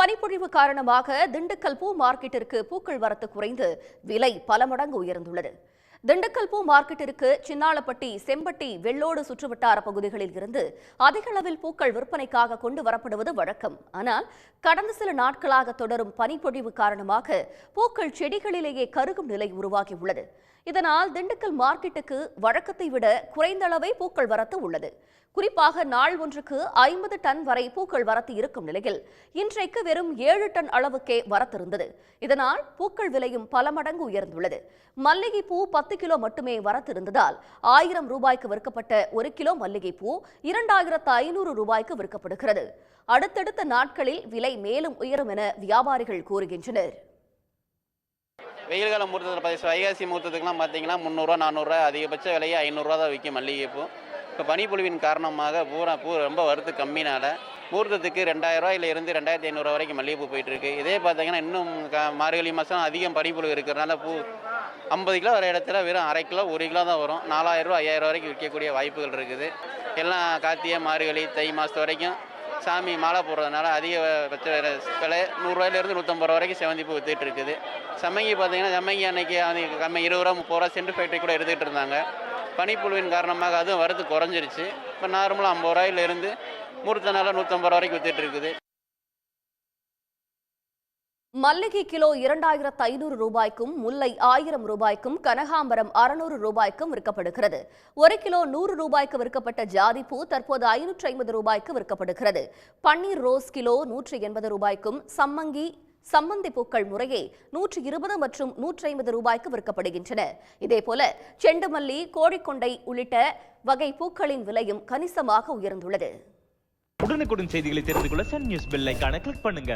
பனிப்பொழிவு காரணமாக திண்டுக்கல் பூ மார்க்கெட்டிற்கு பூக்கள் வரத்து குறைந்து விலை பல மடங்கு உயர்ந்துள்ளது. திண்டுக்கல் பூ மார்க்கெட்டிற்கு சின்னாளப்பட்டி செம்பட்டி வெள்ளோடு சுற்றுவட்டார பகுதிகளில் இருந்து அதிக அளவில் பூக்கள் விற்பனைக்காக கொண்டு வரப்படுவது வழக்கம். ஆனால் கடந்த சில நாட்களாக தொடரும் பனிப்பொழிவு காரணமாக பூக்கள் செடிகளிலேயே கருகும் நிலை உருவாகியுள்ளது. இதனால் திண்டுக்கல் மார்க்கெட்டுக்கு வழக்கத்தை விட குறைந்த அளவே பூக்கள் வரத்து உள்ளது. குறிப்பாக நாள் ஒன்றுக்கு ஐம்பது டன் வரை பூக்கள் வரத்து இருக்கும் நிலையில் இன்றைக்கு வெறும் ஏழு டன் அளவுக்கே வரத்திருந்தது. இதனால் பூக்கள் விலையும் பல மடங்கு உயர்ந்துள்ளது. மல்லிகை பூ பத்து கிலோ மட்டுமே வரத்திருந்ததால் ஆயிரம் ரூபாய்க்கு விற்கப்பட்ட ஒரு கிலோ மல்லிகை பூ இரண்டாயிரத்து ஐநூறு ரூபாய்க்கு விற்கப்படுகிறது. அடுத்தடுத்த நாட்களில் விலை மேலும் உயரும் என வியாபாரிகள் கூறுகின்றனர். வெயில் காலம் முகூர்த்தத்தில் பார்த்து வைகாசி முகூர்த்தத்துக்குலாம் பார்த்தீங்கன்னா முந்நூறுரூவா நானூறுரூவா அதிகபட்ச விலையை ஐநூறுரூவா தான் விற்கும் மல்லிகைப்பூ. இப்போ பனிப்பொழிவின் காரணமாக பூரா பூ ரொம்ப வரத்து கம்மினால முகூர்த்தத்துக்கு ரெண்டாயிரரூவாயில இருந்து ரெண்டாயிரத்தி ஐநூறுரூவா வரைக்கும் மல்லிகைப்பூ போயிட்டு இருக்கு இதே பார்த்தீங்கன்னா இன்னும் க- மார்கழி மாதம் அதிகம் பனிப்பொழிவு இருக்கிறனால பூ ஐம்பது கிலோ வர இடத்துல வெறும் அரை கிலோ ஒரு கிலோ தான் வரும். நாலாயிரரூவா ஐயாயிரம் வரைக்கும் விற்கக்கூடிய வாய்ப்புகள் இருக்குது. எல்லாம் கார்த்திகை மார்கழி தை மாதத்து வரைக்கும் சாமி மாலை போடுறதுனால அதிகபட்ச விலை நூறுரூவாயிலேருந்து நூற்றம்பது ரூபா வரைக்கும் செவந்தி பூ வித்துட்டு இருக்குது சம்மங்கி பார்த்தீங்கன்னா சம்மங்கி அன்னைக்கு அது கம்மி இருபது ரூபா முப்பது ரூபா சென்ட் ஃபேக்ட்ரி கூட எடுத்துகிட்டு இருந்தாங்க. பனிப்புழுவின் காரணமாக அதுவும் வரத்து குறைஞ்சிருச்சு. இப்போ நார்மலாக ஐம்பது ரூபாயிலிருந்து முறுத்த நாளாக நூற்றம்பது ரூபா வரைக்கும் வித்துட்டு இருக்குது. மல்லிகை கிலோ இரண்டாயிரத்து ஐநூறு ரூபாய்க்கும் முல்லை ஆயிரம் ரூபாய்க்கும் கனகாம்பரம் அறுநூறு ரூபாய்க்கும் விற்கப்படுகிறது. ஒரு கிலோ நூறு ரூபாய்க்கு விற்கப்பட்ட ஜாதி பூ தற்போது ஐநூற்றி ஐம்பது ரூபாய்க்கு விற்கப்படுகிறது. பன்னீர் ரோஸ் கிலோ நூற்றி எண்பது ரூபாய்க்கும் சம்மங்கி சம்மந்தி பூக்கள் முறையே நூற்றி இருபது மற்றும் நூற்றி ஐம்பது ரூபாய்க்கு விற்கப்படுகின்றன. இதேபோல செண்டுமல்லி கோழிக்கொண்டை உள்ளிட்ட வகை பூக்களின் விலையும் கணிசமாக உயர்ந்துள்ளது. உடனுக்குடன் செய்திகளை தெரிந்து கொள்ள சன் நியூஸ் பெல் கிளிக் பண்ணுங்க.